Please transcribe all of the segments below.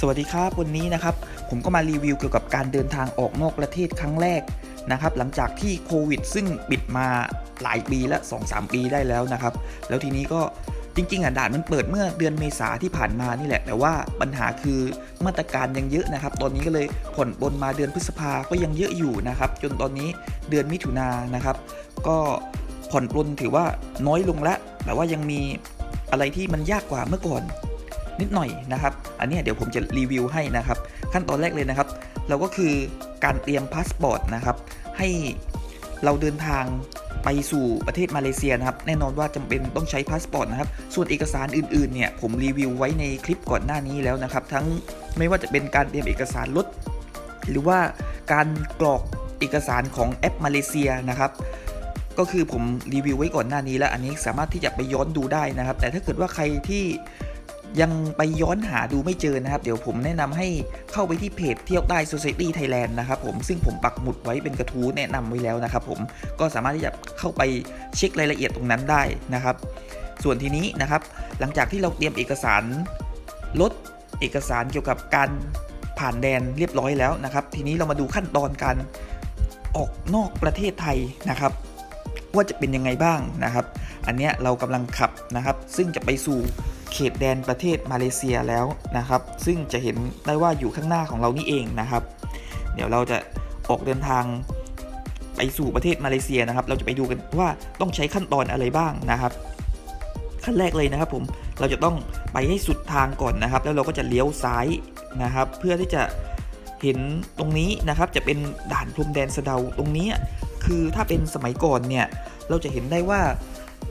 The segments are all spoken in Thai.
สวัสดีครับวันนี้นะครับผมก็มารีวิวเกี่ยวกับการเดินทางออกนอกประเทศครั้งแรกนะครับหลังจากที่โควิด ซึ่งปิดมาหลายปีและ2-3 ปีได้แล้วนะครับ แล้วทีนี้ก็จริงๆอะด่านมันเปิดเมื่อเดือนเมษาที่ผ่านมานี่แหละ แต่ว่าปัญหาคือมาตรการยังเยอะนะครับ ตอนนี้ก็เลยผ่อนปลนมาเดือนพฤษภาก็ยังเยอะอยู่นะครับ จนตอนนี้เดือนมิถุนายนนะครับ ก็ผ่อนปลนถือว่าน้อยลงแล้วแต่ว่ายังมีอะไรที่มันยากกว่าเมื่อก่อน นิดหน่อยนะครับ อันนี้เดี๋ยวผมจะรีวิวให้นะครับ ขั้นตอนแรกเลยนะครับ เราก็คือการเตรียมพาสปอร์ตนะครับ ให้เราเดินทางไปสู่ประเทศมาเลเซียนะครับ แน่นอนว่าจำเป็นต้องใช้พาสปอร์ตนะครับ ส่วนเอกสารอื่นๆเนี่ยผมรีวิวไว้ในคลิปก่อนหน้านี้แล้วนะครับ ทั้งไม่ว่าจะเป็นการเตรียมเอกสารรถหรือว่าการกรอกเอกสารของแอปมาเลเซียนะครับก็คือผมรีวิวไว้ก่อนหน้านี้แล้วอันนี้สามารถที่จะไปย้อนดูได้นะครับ แต่ถ้าเกิดว่าใครที่ ยังไปย้อนหาดูไม่เจอนะครับ เดี๋ยวผมแนะนำให้เข้าไปที่เพจเที่ยวใต้ Society Thailand นะครับผมซึ่งผมปักหมุดไว้เป็นกระทู้แนะนำไว้แล้วนะครับผมก็สามารถที่จะเข้าไปเช็ครายละเอียดตรงนั้นได้นะครับ ส่วนทีนี้นะครับ หลังจากที่เราเตรียมเอกสารลดเอกสารเกี่ยวกับการผ่านแดนเรียบร้อยแล้วนะครับ ทีนี้เรามาดูขั้นตอนการออกนอกประเทศไทยนะครับ ว่าจะเป็นยังไงบ้างนะครับ อันเนี้ยเรากำลังขับนะครับ ซึ่งจะไปสู่ เขตแดนประเทศมาเลเซียแล้วนะครับ ซึ่งจะเห็นได้ว่าอยู่ข้างหน้าของเรานี่เองนะครับ เดี๋ยวเราจะออกเดินทางไปสู่ประเทศมาเลเซียนะครับ เราจะไปดูกันว่าต้องใช้ขั้นตอนอะไรบ้างนะครับ ขั้นแรกเลยนะครับผมเราจะต้องไปให้สุดทางก่อนนะครับ แล้วเราก็จะเลี้ยวซ้ายนะครับ เพื่อที่จะเห็นตรงนี้นะครับจะเป็นด่านพรมแดนสะเดาตรงนี้คือถ้าเป็นสมัยก่อนเนี่ยเราจะเห็นได้ว่า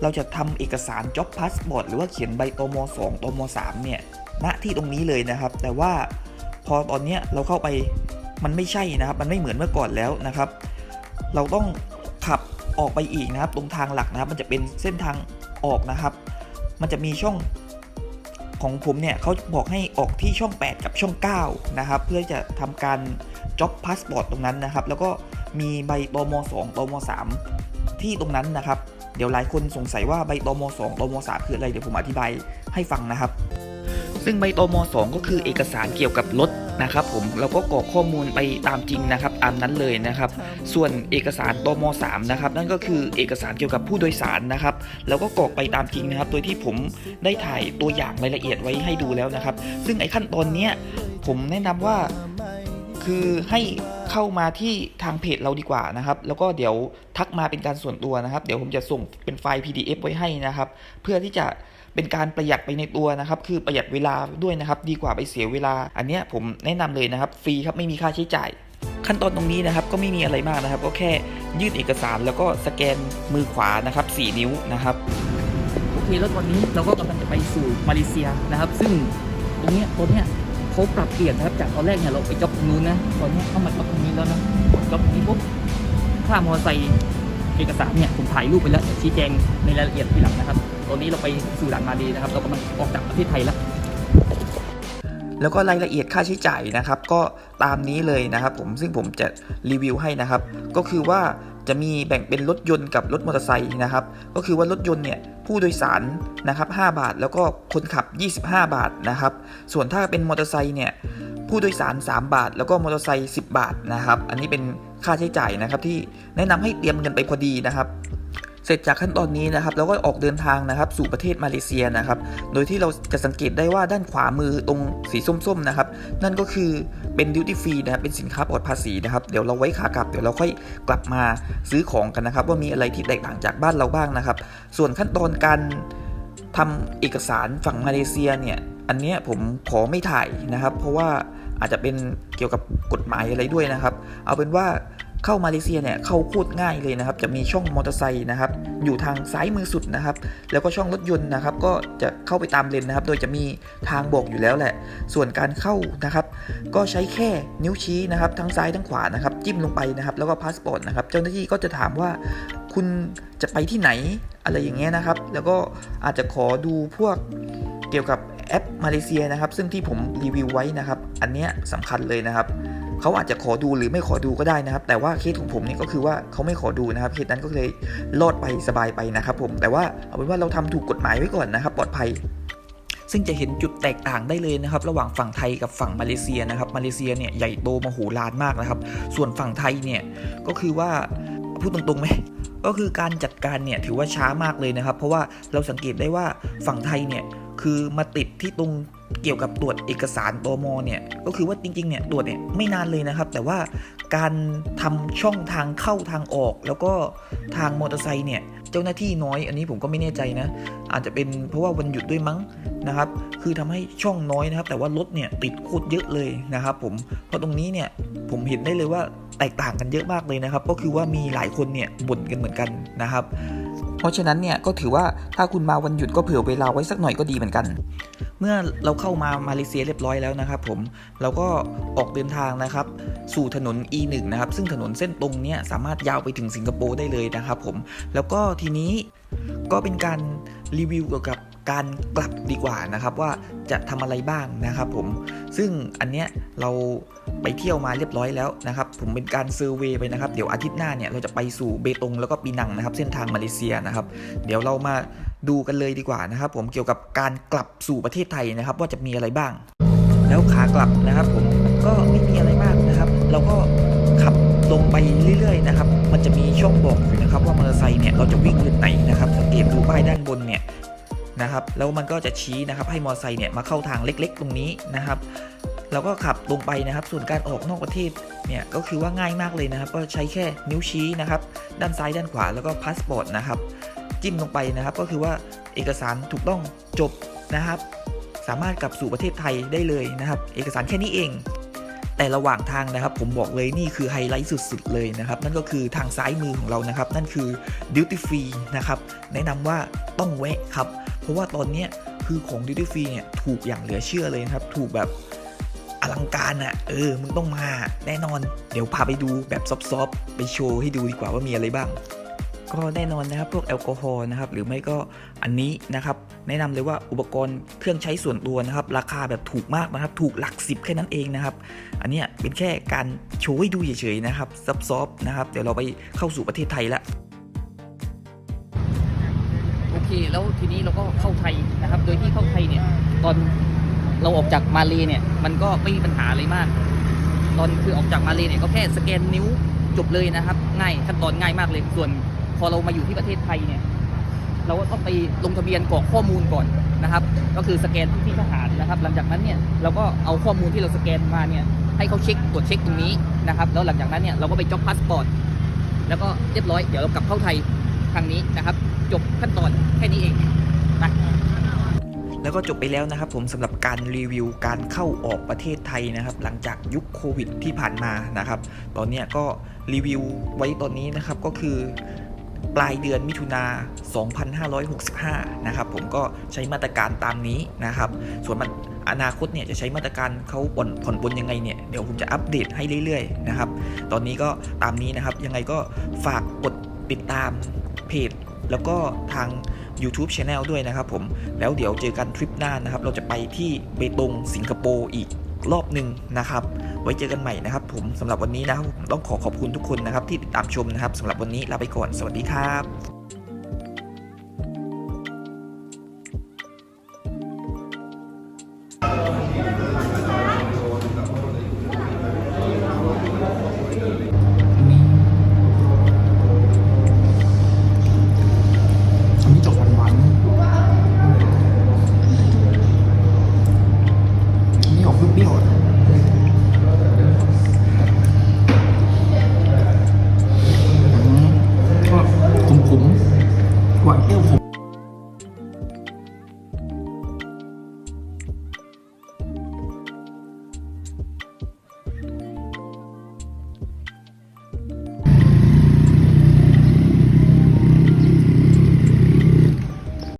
เราจะทำเอกสาร job passport หรือว่าเขียนใบตม2ตม3เนี่ยณที่ตรงนี้เลยนะครับ แต่ว่าพอตอนนี้เราเข้าไปมันไม่ใช่นะครับ มันไม่เหมือนเมื่อก่อนแล้วนะครับ เราต้องขับออกไปอีกนะครับ ตรงทางหลักนะครับ มันจะเป็นเส้นทางออกนะครับ มันจะมีช่องของผมเนี่ยเขาบอกให้ออกที่ช่อง 8 กับช่อง 9 นะครับ เพื่อจะทำการ job passport ตรงนั้นนะครับ แล้วก็มีใบตม2ตม3ที่ตรงนั้นนะครับ เดี๋ยวหลายคนสงสัยว่าใบตม2ตม3คืออะไรเดี๋ยวผมอธิบายให้ฟังนะครับ ซึ่งใบตม2ก็คือเอกสารเกี่ยวกับรถนะครับผมเราก็กรอกข้อมูลไปตามจริงนะครับตามนั้นเลยนะครับ ส่วนเอกสารตม3นะครับนั่นก็คือเอกสารเกี่ยวกับผู้โดยสารนะครับเราก็กรอกไปตามจริงนะครับ โดยที่ผมได้ถ่ายตัวอย่างรายละเอียดไว้ให้ดูแล้วนะครับ ซึ่งไอ้ขั้นตอนเนี้ยผมแนะนำว่าคือให้ เข้ามาที่ทางเพจเราดีกว่านะครับ แล้วก็เดี๋ยวทักมาเป็นการส่วนตัวนะครับ เดี๋ยวผมจะส่งเป็นไฟล์ PDF ไว้ให้นะครับ เพื่อที่จะเป็นการประหยัดไปในตัวนะครับ คือประหยัดเวลาด้วยนะครับ ดีกว่าไปเสียเวลา อันเนี้ยผมแนะนำเลยนะครับ ฟรีครับไม่มีค่าใช้จ่าย ขั้นตอนตรงนี้นะครับก็ไม่มีอะไรมากนะครับ ก็แค่ยื่นเอกสารแล้วก็สแกนมือขวานะครับ 4 นิ้วนะครับโอเคแล้วตอนนี้เราก็กำลังจะไปสู่มาเลเซียนะครับ ซึ่งตรงเนี้ยตรงเนี้ย เขาปรับเปลี่ยนนะครับจากตอนแรกเนี่ยเราไปจ็อบตรงนู้นนะตอนนี้เข้ามาจ็อบตรงนี้แล้วนะจ็อบตรงนี้ปุ๊บค่ามอเตอร์ไซค์เอกสารเนี่ยผมถ่ายรูปไปแล้วเดี๋ยวชี้แจงในรายละเอียดทีหลังนะครับ ตอนนี้เราไปสู่ด่านมาดีนะครับ เรากำลังออกจากประเทศไทยแล้วแล้วก็รายละเอียดค่าใช้จ่ายนะครับ ก็ตามนี้เลยนะครับ ผมซึ่งผมจะรีวิวให้นะครับ ก็คือว่า จะมีแบ่งเป็นรถยนต์กับรถมอเตอร์ไซค์นะครับ ก็คือว่ารถยนต์เนี่ยผู้โดยสารนะครับ5บาท แล้วก็คนขับ 25 บาทนะครับ ส่วนถ้าเป็นมอเตอร์ไซค์เนี่ยผู้โดยสาร 3 บาท แล้วก็มอเตอร์ไซค์10 บาทนะครับ อันนี้เป็นค่าใช้จ่ายนะครับที่แนะนำให้เตรียมเงินไปพอดีนะครับ เสร็จจากขั้นตอนนี้นะครับเราก็ออกเดินทางนะครับสู่ประเทศมาเลเซียนะครับ โดยที่เราจะสังเกตได้ว่าด้านขวามือตรงสีส้มๆนะครับ นั่นก็คือเป็นดิวตี้ฟรีนะเป็นสินค้าปลอดภาษีนะครับ เดี๋ยวเราไว้ขากลับเดี๋ยวเราค่อยกลับมาซื้อของกันนะครับ ว่ามีอะไรที่แตกต่างจากบ้านเราบ้างนะครับ ส่วนขั้นตอนการทำเอกสารฝั่งมาเลเซียเนี่ยอันเนี้ยผมขอไม่ถ่ายนะครับ เพราะว่าอาจจะเป็นเกี่ยวกับกฎหมายอะไรด้วยนะครับ เอาเป็นว่า เข้ามาเลเซียเนี่ยเข้าโคตรง่ายเลยนะครับ จะมีช่องมอเตอร์ไซค์นะครับ อยู่ทางซ้ายมือสุดนะครับ แล้วก็ช่องรถยนต์นะครับ ก็จะเข้าไปตามเลนนะครับ โดยจะมีทางบอกอยู่แล้วแหละ ส่วนการเข้านะครับ ก็ใช้แค่นิ้วชี้นะครับ ทั้งซ้ายทั้งขวานะครับ จิ้มลงไปนะครับ แล้วก็พาสปอร์ตนะครับ เจ้าหน้าที่ก็จะถามว่าคุณจะไปที่ไหนอะไรอย่างเงี้ยนะครับ แล้วก็อาจจะขอดูพวกเกี่ยวกับแอปมาเลเซียนะครับ ซึ่งที่ผมรีวิวไว้นะครับ อันเนี้ยสำคัญเลยนะครับ เขาอาจจะขอดูหรือไม่ขอดูก็ได้นะครับ แต่ว่าเคสของผมเนี่ยก็คือว่าเขาไม่ขอดูนะครับเคสนั้นก็เลยรอดไปสบายไปนะครับผมแต่ว่าเอาเป็นว่าเราทำถูกกฎหมายไว้ก่อนนะครับ ปลอดภัยซึ่งจะเห็นจุดแตกต่างได้เลยนะครับ ระหว่างฝั่งไทยกับฝั่งมาเลเซียนะครับ มาเลเซียเนี่ยใหญ่โตมโหฬารมากนะครับ ส่วนฝั่งไทยเนี่ยก็คือว่าพูดตรงๆไหมก็คือการจัดการเนี่ยถือว่าช้ามากเลยนะครับ เพราะว่าเราสังเกตได้ว่าฝั่งไทยเนี่ยคือมาติดที่ตรง เกี่ยวกับตรวจเอกสารตมเนี่ยก็คือว่าจริงๆเนี่ยตรวจเนี่ยไม่นานเลยนะครับ แต่ว่าการทำช่องทางเข้าทางออก แล้วก็ทางมอเตอร์ไซค์เนี่ยเจ้าหน้าที่น้อย อันนี้ผมก็ไม่แน่ใจนะ อาจจะเป็นเพราะว่าวันหยุดด้วยมั้งนะครับ คือทำให้ช่องน้อยนะครับ แต่ว่ารถเนี่ยติดโคตรเยอะเลยนะครับผมเพราะตรงนี้เนี่ยผมเห็นได้เลยว่าแตกต่างกันเยอะมากเลยนะครับ ก็คือว่ามีหลายคนเนี่ยบ่นกันเหมือนกันนะครับ เพราะฉะนั้นเนี่ยก็ถือว่าถ้าคุณมาวันหยุดก็เผื่อเวลาไว้สักหน่อยก็ดีเหมือนกัน เมื่อเราเข้ามามาเลเซียเรียบร้อยแล้วนะครับผมเราก็ออกเดินทางนะครับ สู่ถนน E1 นะครับ ซึ่งถนนเส้นตรงเนี้ยสามารถยาวไปถึงสิงคโปร์ได้เลยนะครับผมแล้วก็ทีนี้ก็เป็นการรีวิวเกี่ยวกับการกลับดีกว่านะครับว่าจะทำอะไรบ้างนะครับผมซึ่งอันเนี้ยเรา ไปเที่ยวมาเรียบร้อยแล้วนะครับผมเป็นการเซอร์เวย์ไปนะครับเดี๋ยวอาทิตย์หน้าเนี่ยเราจะไปสู่เบตงแล้วก็ปีนังนะครับเส้นทางมาเลเซียนะครับ เดี๋ยวเรามาดูกันเลยดีกว่านะครับ ผมเกี่ยวกับการกลับสู่ประเทศไทยนะครับ ว่าจะมีอะไรบ้าง แล้วขากลับนะครับ ผมก็ไม่มีอะไรมากนะครับ เราก็ขับลงไปเรื่อยๆนะครับ มันจะมีช่องบอกอยู่นะครับ ว่ามอเตอร์ไซค์เนี่ยเราจะวิ่งเลนไหนนะครับสังเกตดูป้ายด้านบนเนี่ยนะครับแล้วมันก็จะชี้นะครับให้มอเตอร์ไซค์เนี่ยมาเข้าทางเล็ก ๆ ตรงนี้นะครับ เราก็ขับลงไปนะครับ ส่วนการออกนอกประเทศเนี่ยก็คือว่าง่ายมากเลยนะครับ ก็ใช้แค่นิ้วชี้นะครับ ด้านซ้ายด้านขวาแล้วก็พาสปอร์ตนะครับ จิ้มลงไปนะครับ ก็คือว่าเอกสารถูกต้องจบนะครับ สามารถกลับสู่ประเทศไทยได้เลยนะครับ เอกสารแค่นี้เอง แต่ระหว่างทางนะครับ ผมบอกเลยนี่คือไฮไลท์สุดๆเลยนะครับ นั่นก็คือทางซ้ายมือของเรานะครับ นั่นคือ duty free นะครับ แนะนำว่าต้องแวะครับ เพราะว่าตอนนี้คือของ duty free เนี่ยถูกอย่างเหลือเชื่อเลยนะครับ ถูกแบบ อลังการอะ่ะ เออ มึงต้องมาแน่นอน เดี๋ยวพาไปดูแบบซอฟๆไปโชว์ให้ดูดีกว่าว่ามีอะไรบ้าง ก็แน่นอนนะครับพวกแอลกอฮอล์นะครับ หรือไม่ก็อันนี้นะครับ แนะนำเลยว่าอุปกรณ์เครื่องใช้ส่วนตัวนะครับ ราคาแบบถูกมากนะครับ ถูกหลักสิบแค่นั้นเองนะครับ อันนี้เป็นแค่การโชว์ให้ดูเฉยๆนะครับซอฟๆนะครับ เดี๋ยวเราไปเข้าสู่ประเทศไทยละโอเค แล้วทีนี้เราก็เข้าไทยนะครับ โดยที่เข้าไทยเนี่ยตอน เราออกจากมาเลเนี่ยมันก็ไม่มีปัญหาอะไรมาก ตอนคือออกจากมาเลเนี่ยก็แค่สแกนนิ้วจบเลยนะครับ ง่ายขั้นตอนง่ายมากเลย ส่วนพอเรามาอยู่ที่ประเทศไทยเนี่ยเราก็ต้องไปลงทะเบียนกรอกข้อมูลก่อนนะครับ ก็คือสแกนที่ทหารนะครับ หลังจากนั้นเนี่ยเราก็เอาข้อมูลที่เราสแกนมาเนี่ยให้เขาเช็คตรวจเช็คตรงนี้นะครับ แล้วหลังจากนั้นเนี่ยเราก็ไปจ็อกพาสปอร์ตแล้วก็เรียบร้อยเดี๋ยวเรากลับเข้าไทยทางนี้นะครับ จบขั้นตอนแค่นี้เองไป แล้วก็จบไปแล้วนะครับผมสำหรับการรีวิวการเข้าออกประเทศไทยนะครับ หลังจากยุคโควิดที่ผ่านมานะครับ ตอนนี้ก็รีวิวไว้ตอนนี้นะครับก็คือปลายเดือนมิถุนา 2565 นะครับผมก็ใช้มาตรการตามนี้นะครับ ส่วนมันอนาคตเนี่ยจะใช้มาตรการเขาผ่อนผ่อนปลนยังไงเนี่ยเดี๋ยวผมจะอัปเดตให้เรื่อยๆนะครับ ตอนนี้ก็ตามนี้นะครับยังไงก็ฝากกดติดตามเพจ แล้วก็ทาง YouTube Channel ด้วยนะครับผม แล้วเดี๋ยวเจอกันทริปหน้านะครับ เราจะไปที่เบตงสิงคโปร์อีกรอบหนึ่งนะครับ ไว้เจอกันใหม่นะครับผมสำหรับวันนี้นะครับผมต้องขอขอบคุณทุกคนนะครับที่ติดตามชมนะครับสำหรับวันนี้ลาไปก่อน สวัสดีครับ